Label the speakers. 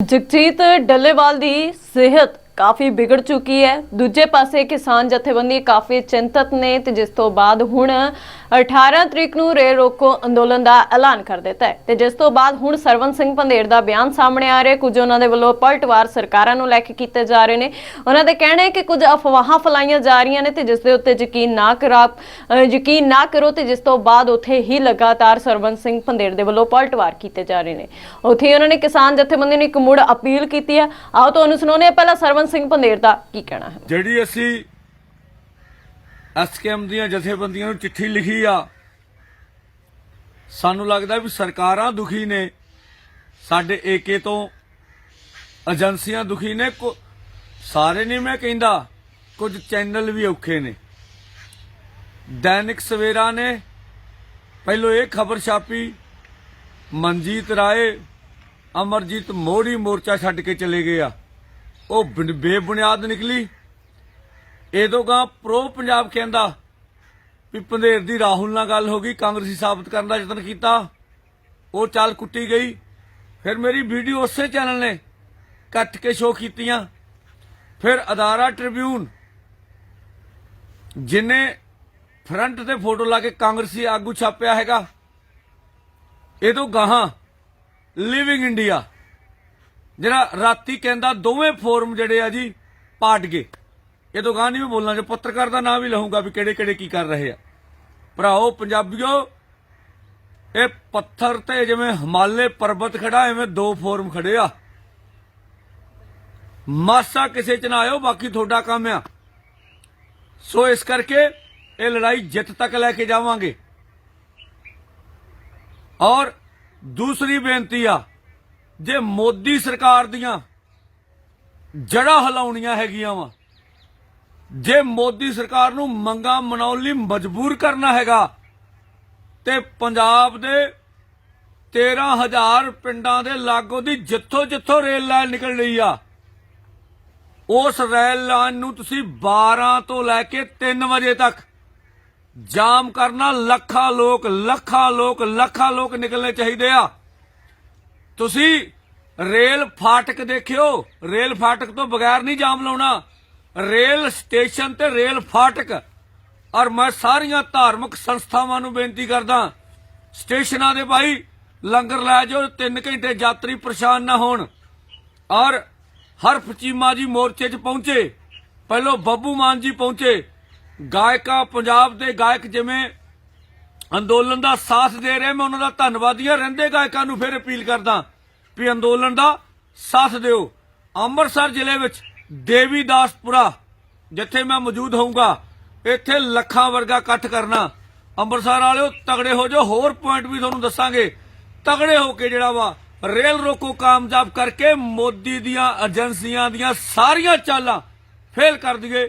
Speaker 1: ਜਗਜੀਤ ਡੱਲੇਵਾਲ ਦੀ ਸਿਹਤ ਕਾਫੀ ਵਿਗੜ ਚੁੱਕੀ ਹੈ। ਦੂਜੇ ਪਾਸੇ ਕਿਸਾਨ ਜਥੇਬੰਦੀ ਕਾਫੀ ਚਿੰਤਤ ਨੇ ਤੇ ਜਿਸ ਤੋਂ ਬਾਅਦ ਹੁਣ 18 ਤਰੀਕ ਨੂੰ ਰੇਲ ਰੋਕੋ ਅੰਦੋਲਨ ਦਾ ਐਲਾਨ ਕਰ ਦਿੱਤਾ ਹੈ। ਤੇ ਜਿਸ ਤੋਂ ਬਾਅਦ ਹੁਣ ਸਰਵਨ ਸਿੰਘ ਪੰਧੇਰ ਦਾ ਬਿਆਨ ਸਾਹਮਣੇ ਆ ਰਿਹਾ ਕੁਝ ਉਹਨਾਂ ਦੇ ਵੱਲੋਂ ਪਲਟਵਾਰ ਸਰਕਾਰਾਂ ਨੂੰ ਲੈ ਕੇ ਕੀਤੇ ਜਾ ਰਹੇ ਨੇ। ਉਹਨਾਂ ਦੇ ਕਹਿਣਾ ਹੈ ਕਿ ਕੁਝ ਅਫਵਾਹਾਂ ਫਲਾਈਆਂ ਜਾ ਰਹੀਆਂ ਨੇ ਤੇ ਜਿਸ ਦੇ ਉੱਤੇ ਯਕੀਨ ਨਾ ਕਰਾ ਯਕੀਨ ਨਾ ਕਰੋ ਤੇ ਜਿਸ ਤੋਂ ਬਾਅਦ ਉੱਥੇ ਹੀ ਲਗਾਤਾਰ ਸਰਵਨ ਸਿੰਘ ਪੰਧੇਰ ਦੇ ਵੱਲੋਂ ਪਲਟਵਾਰ ਕੀਤੇ ਜਾ ਰਹੇ ਨੇ। ਉੱਥੇ ਹੀ ਉਹਨਾਂ ਨੇ ਕਿਸਾਨ ਜਥੇਬੰਦੀ ਨੂੰ ਇੱਕ ਮੁੜ ਅਪੀਲ ਕੀਤੀ ਹੈ। ਆਓ ਤੁਹਾਨੂੰ ਸੁਣਾਉਂਦੇ ਹਾਂ। ਪਹਿਲਾਂ ਸਰਵਨ ਸਿੰਘ ਪੰਧੇਰ ਦਾ ਕੀ ਕਹਿਣਾ ਹੈ?
Speaker 2: ਜਿਹੜੀ ਅਸੀਂ ਐਸਕੇਐਮ ਦੀਆਂ ਜਥੇਬੰਦੀਆਂ ਨੂੰ ਚਿੱਠੀ ਲਿਖੀ ਆ, ਸਾਨੂੰ ਲੱਗਦਾ ਵੀ ਸਰਕਾਰਾਂ ਦੁਖੀ ਨੇ, ਸਾਡੇ ਏਕੇ ਤੋਂ ਏਜੰਸੀਆਂ ਦੁਖੀ ਨੇ ਸਾਰੇ ਨਹੀਂ ਮੈਂ ਕਹਿੰਦਾ, ਕੁਝ ਚੈਨਲ ਵੀ ਔਖੇ ਨੇ। ਦੈਨਿਕ ਸਵੇਰਾ ਨੇ ਪਹਿਲੋਂ ਇਹ ਖਬਰ ਛਾਪੀ, ਮਨਜੀਤ ਰਾਏ, ਅਮਰਜੀਤ ਮੋੜੀ ਮੋਰਚਾ ਛੱਡ ਕੇ ਚਲੇ ਗਏ ਆ। ਉਹ ਬੇਬੁਨਿਆਦ ਨਿਕਲੀ। ਇਹ ਇਹਦੋਂ ਗਾ ਪ੍ਰੋ ਪੰਜਾਬ ਕਹਿੰਦਾ ਵੀ ਪੰਧੇਰ ਦੀ ਰਾਹੁਲ ਨਾਲ ਗੱਲ ਹੋ ਗਈ, ਕਾਂਗਰਸੀ ਸਾਬਤ ਕਰਨ ਦਾ ਯਤਨ ਕੀਤਾ। ਉਹ ਚਾਲ ਕੁੱਟੀ ਗਈ। ਫਿਰ ਮੇਰੀ ਵੀਡੀਓ ਉਸੇ ਚੈਨਲ ਨੇ ਕੱਟ ਕੇ ਸ਼ੋਅ ਕੀਤੀਆਂ। ਫਿਰ ਅਦਾਰਾ ਟ੍ਰਿਬਿਊਨ ਜਿਨੇ ਫਰੰਟ ਤੇ ਫੋਟੋ ਲਾ ਕੇ ਕਾਂਗਰਸੀ ਆਗੂ ਛਾਪਿਆ ਹੈਗਾ। ਇਹ ਤੋਂ ਗਾਹਾਂ ਲਿਵਿੰਗ ਇੰਡੀਆ ਜਿਹੜਾ ਰਾਤੀ ਕਹਿੰਦਾ ਦੋਵੇਂ ਫੋਰਮ ਜਿਹੜੇ ਆ ਜੀ, ਪਾਟ ਗਏ। ਇਹ ਤੋਂ ਗਾਂ ਨਹੀਂ ਮੈਂ ਬੋਲਣਾ, ਜੇ ਪੱਤਰਕਾਰ ਦਾ ਨਾਮ ਵੀ ਲਹੂੰਗਾ ਵੀ ਕਿਹੜੇ ਕਿਹੜੇ ਕੀ ਕਰ ਰਹੇ ਆ। ਭਰਾਓ, ਪੰਜਾਬੀਓ, ਇਹ ਪੱਥਰ ਤੇ ਜਿਵੇਂ ਹਿਮਾਲੇ ਪਰਬਤ ਖੜਾ, ਐਵੇਂ ਦੋ ਫੋਰਮ ਖੜੇ ਆ। ਮਾਸਾ ਕਿਸੇ ਚ ਨਾ ਆਇਓ, ਬਾਕੀ ਤੁਹਾਡਾ ਕੰਮ ਆ। ਸੋ ਇਸ ਕਰਕੇ ਇਹ ਲੜਾਈ ਜਿੱਤ ਤੱਕ ਲੈ ਕੇ ਜਾਵਾਂਗੇ। ਔਰ ਦੂਸਰੀ ਬੇਨਤੀ ਆ ਜੇ ਮੋਦੀ ਸਰਕਾਰ ਦੀਆਂ ਜੜਾਂ ਹਿਲਾਉਣੀਆਂ ਹੈਗੀਆਂ ਵਾ, ਜੇ ਮੋਦੀ ਸਰਕਾਰ ਨੂੰ ਮੰਗਾ ਮਨਾਉਣ ਲਈ ਮਜਬੂਰ ਕਰਨਾ ਹੈਗਾ, ਤੇ ਪੰਜਾਬ ਦੇ 13000 ਪਿੰਡਾਂ ਦੇ ਲਾਗੋ ਦੀ ਜਿੱਥੋਂ ਜਿੱਥੋਂ ਰੇਲ ਲਾਈਨ ਨਿਕਲ ਰਹੀ ਆ, ਉਸ ਰੇਲ ਲਾਈਨ ਨੂੰ ਤੁਸੀਂ 12 ਤੋਂ ਲੈ ਕੇ 3 ਵਜੇ ਤੱਕ ਜਾਮ ਕਰਨਾ, ਲੱਖਾਂ ਲੋਕ ਲੱਖਾਂ ਲੋਕ ਲੱਖਾਂ ਲੋਕ ਨਿਕਲਣੇ ਚਾਹੀਦੇ ਆ। ਤੁਸੀਂ ਰੇਲ ਫਾਟਕ ਦੇਖਿਓ। ਰੇਲ ਫਾਟਕ ਤੋਂ ਬਗੈਰ ਨਹੀਂ ਜਾਮ ਲਾਉਣਾ। ਰੇਲ ਸਟੇਸ਼ਨ ਤੇ ਰੇਲ ਫਾਟਕ। ਔਰ ਮੈਂ ਸਾਰੀਆਂ ਧਾਰਮਿਕ ਸੰਸਥਾਵਾਂ ਨੂੰ ਬੇਨਤੀ ਕਰਦਾ, ਸਟੇਸ਼ਨਾਂ ਦੇ ਭਾਈ, ਲੰਗਰ ਲੈ ਜਾਓ 3 ਘੰਟੇ ਯਾਤਰੀ ਪਰੇਸ਼ਾਨ ਨਾ ਹੋਣ। ਔਰ ਹਰਫ ਚੀਮਾ ਜੀ ਮੋਰਚੇ 'ਚ ਪਹੁੰਚੇ। ਪਹਿਲੋ ਬੱਬੂ ਮਾਨ ਜੀ ਪਹੁੰਚੇ। ਗਾਇਕਾ ਪੰਜਾਬ ਦੇ ਗਾਇਕ ਜਿਵੇਂ ਅੰਦੋਲਨ ਦਾ ਸਾਥ ਦੇ ਰਹੇ, ਮੈਂ ਉਹਨਾਂ ਦਾ ਧੰਨਵਾਦੀ ਰਹਿੰਦੇ ਗਾਇਕਾਂ ਨੂੰ ਫਿਰ ਅਪੀਲ ਕਰਦਾ ਵੀ ਅੰਦੋਲਨ ਦਾ ਸਾਥ ਦਿਓ। ਅੰਮ੍ਰਿਤਸਰ ਜ਼ਿਲ੍ਹੇ ਵਿੱਚ ਦੇਵੀਦਾਸਪੁਰਾ, ਜਿੱਥੇ ਮੈਂ ਮੌਜੂਦ ਹੋਊਗਾ, ਇੱਥੇ ਲੱਖਾਂ ਵਰਗਾ ਇਕੱਠ ਕਰਨਾ। ਅੰਮ੍ਰਿਤਸਰ ਵਾਲਿਓ, ਤਗੜੇ ਹੋ ਜਾਓ। ਹੋਰ ਪੁਆਇੰਟ ਵੀ ਤੁਹਾਨੂੰ ਦੱਸਾਂਗੇ। ਤਗੜੇ ਹੋ ਕੇ ਜਿਹੜਾ ਵਾ, ਰੇਲ ਰੋਕੋ ਕਾਮਯਾਬ ਕਰਕੇ ਮੋਦੀ ਦੀਆਂ ਏਜੰਸੀਆਂ ਦੀਆਂ ਸਾਰੀਆਂ ਚਾਲਾਂ ਫੇਲ ਕਰ ਦਈਏ।